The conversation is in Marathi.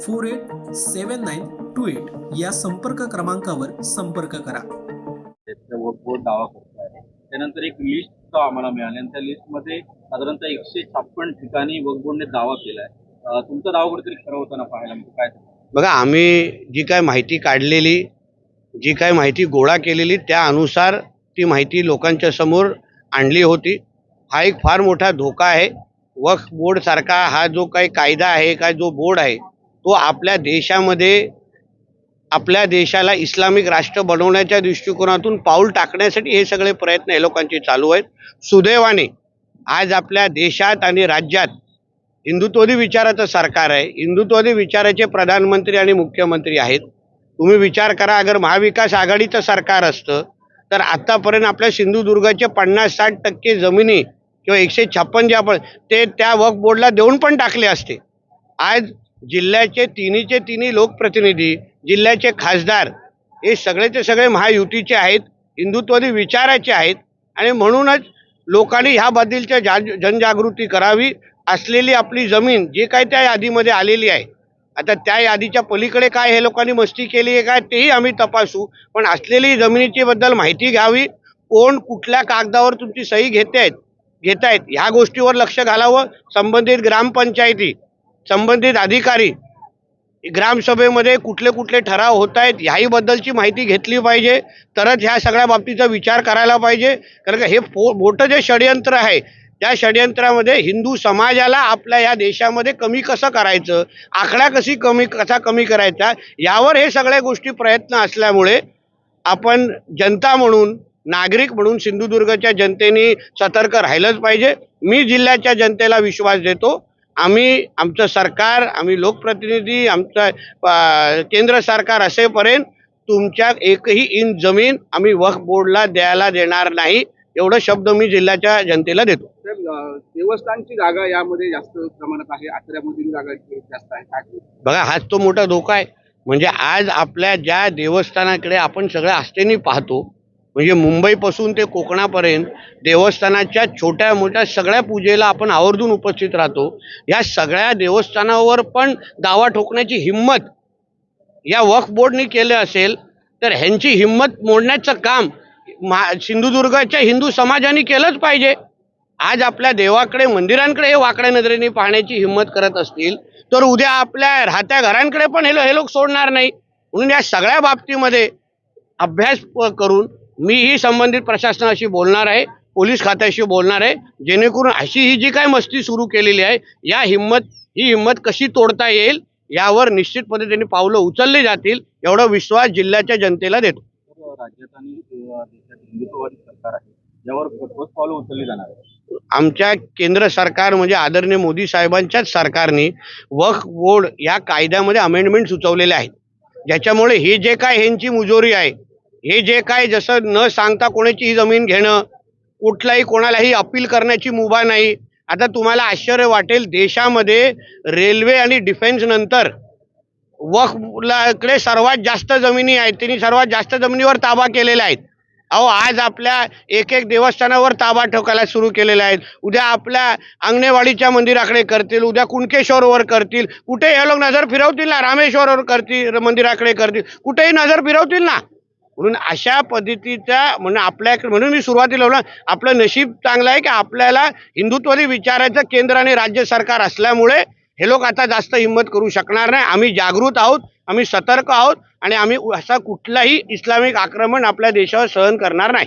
four eight seven nine two eight या संपर्क क्रमांकावर संपर्क करा. दावा करत आहे त्यानंतर एक लिस्ट आम्हाला मिळाली आणि त्या लिस्टमध्ये साधारणतः एकशे छप्पन ठिकाणी वक बोर्डने दावा केलाय. अं, तुमचा दावा कुठेतरी खरं होताना पाहायला म्हणजे काय? बघा आम्ही जी काय माहिती काढलेली जी काय माहिती गोळा केलेली त्या अनुसार ती माहिती लोकांच्या समोर आणली होती. हा एक फार मोठा धोका आहे. वक्फ बोर्ड सारखा हा जो काही कायदा आहे काय जो बोर्ड आहे तो आपल्या देशामध्ये आपल्या देशाला इस्लामिक राष्ट्र बनवण्याच्या दृष्टिकोनातून पाऊल टाकण्यासाठी हे सगळे प्रयत्न हे लोकांचे चालू आहेत. सुदैवाने आज आपल्या देशात आणि राज्यात हिंदुत्ववादी विचाराचं सरकार आहे. हिंदुत्ववादी विचाराचे प्रधानमंत्री आणि मुख्यमंत्री आहेत. तुम्ही विचार करा अगर महाविकास आघाडीचं सरकार असतं तर आत्तापर्यंत आपल्या सिंधुदुर्गाचे पन्नास साठ टक्के जमिनी किंवा एकशे छप्पन जे आपण ते त्या वक्फ बोर्डला देऊन पण टाकले असते. आज जिल्ह्याचे तिन्हीचे तिन्ही लोकप्रतिनिधी जिल्ह्याचे खासदार हे सगळेचे सगळे महायुतीचे आहेत हिंदुत्ववादी विचाराचे आहेत आणि म्हणूनच लोकांनी ह्याबद्दलच्या जा जनजागृती करावी असलेली आपली जमीन जे काय त्या यादीमध्ये आलेली आहे. आता त्या यादीच्या पलीकडे काय हे लोकांनी मस्ती केली आहे काय तेही आम्ही तपासू पण असलेली जमिनीचीबद्दल माहिती घ्यावी. कोण कुठल्या कागदावर तुमची सही घेते आहेत घेत आहेत ह्या गोष्टीवर लक्ष घालावं. संबंधित ग्रामपंचायती संबंधित अधिकारी ग्रामसभेमध्ये कुठले कुठले ठराव होत आहेत ह्याहीबद्दलची माहिती घेतली पाहिजे. तरच ह्या सगळ्या बाबतीचा विचार करायला पाहिजे. कारण का हे फो मोठं जे षडयंत्र आहे त्या षडयंत्रामध्ये हिंदू समाजाला आपल्या या देशामध्ये कमी कसं करायचं आकडा कशी कमी कसा कमी करायचा यावर हे सगळ्या गोष्टी प्रयत्न असल्यामुळे आपण जनता म्हणून नागरिक म्हणून सिंधुदुर्गच्या जनतेने सतर्क राहिलंच पाहिजे. मी जिल्ह्याच्या जनतेला विश्वास देतो. आम्ही आमचं सरकार आम्ही लोकप्रतिनिधी आमचं केंद्र सरकार असेपर्यंत तुमच्या एकही इंच जमीन आम्ही वक्फ बोर्डला द्यायला देणार नाही एवढं शब्द मी जिल्ह्याच्या जनतेला देतो. देवस्थानची जागा यामध्ये जास्त प्रमाणात आहे आचऱ्यामधील जागा जास्त आहे बघा हाच तो मोठा धोका आहे. म्हणजे आज आपल्या ज्या देवस्थानाकडे आपण सगळ्या आस्थेने पाहतो म्हणजे मुंबईपासून ते कोकणापर्यंत देवस्थानाच्या छोट्या मोठ्या सगळ्या पूजेला आपण आवर्जून उपस्थित राहतो. या सगळ्या देवस्थानावर पण दावा ठोकण्याची हिंमत या वक्फ बोर्डने केलं असेल तर ह्यांची हिंमत मोडण्याचं काम मा सिंधुदुर्गाच्या हिंदू समाजाने केलंच पाहिजे. आज आपल्या देवाकडे मंदिरांकडे हे वाकड्या नजरेने पाहण्याची हिंमत करत असतील तर उद्या आपल्या राहत्या घरांकडे पण हे हे लोक सोडणार नाही. म्हणून या सगळ्या बाबतीमध्ये अभ्यास प- करून मीही संबंधित प्रशासनाशी बोलणार आहे पोलीस खात्याशी बोलणार आहे जेणेकरून अशी ही जी काय मस्ती सुरू केलेली आहे या हिंमत ही हिंमत कशी तोडता येईल यावर निश्चित पद्धतीने पावलं उचलली जातील एवढा विश्वास जिल्ह्याच्या जनतेला देतो. राज्यात आणि देशात हिंदुत्ववादी सरकार आहे यावर ठोस पावलं उचलली जाणार आहे आमच्या केंद्र सरकार म्हणजे आदरणीय मोदी साहेबांच्याच सरकारने वक्फ बोर्ड या कायद्यामध्ये अमेंडमेंट सुचवलेले आहेत. ज्याच्यामुळे हे जे काय ह्यांची मुजोरी आहे हे जे काय जसं न सांगता कोणाची जमीन घेणं कुठलाही कोणालाही अपील करण्याची मुभा नाही. आता तुम्हाला आश्चर्य वाटेल देशामध्ये रेल्वे आणि डिफेन्स नंतर वक्फला सर्वात जास्त जमिनी आहेत. त्यांनी सर्वात जास्त जमिनीवर ताबा केलेला आहेत अहो आज आपल्या एक एक देवस्थानावर ताबा ठोकायला सुरू केलेला आहेत उद्या आपल्या अंगणेवाडीच्या मंदिराकडे करतील उद्या कुणकेश्वरवर करतील. कुठे हे लोक नजर फिरवतील ना? रामेश्वरवर करतील मंदिराकडे करतील. कुठेही नजर फिरवतील ना? म्हणून अशा पद्धतीच्या म्हणून आपल्या म्हणून मी सुरुवातीला बोला आपलं नशीब चांगलं आहे की आपल्याला हिंदुत्वरी विचारायचं केंद्र आणि राज्य सरकार असल्यामुळे हे लोक आता जास्त हिंमत करू शकणार नाही. आम्ही जागृत आहोत आम्ही सतर्क आहोत आणि आम्ही असा कुठलाही इस्लामिक आक्रमण आपल्या देशावर सहन करणार नाही.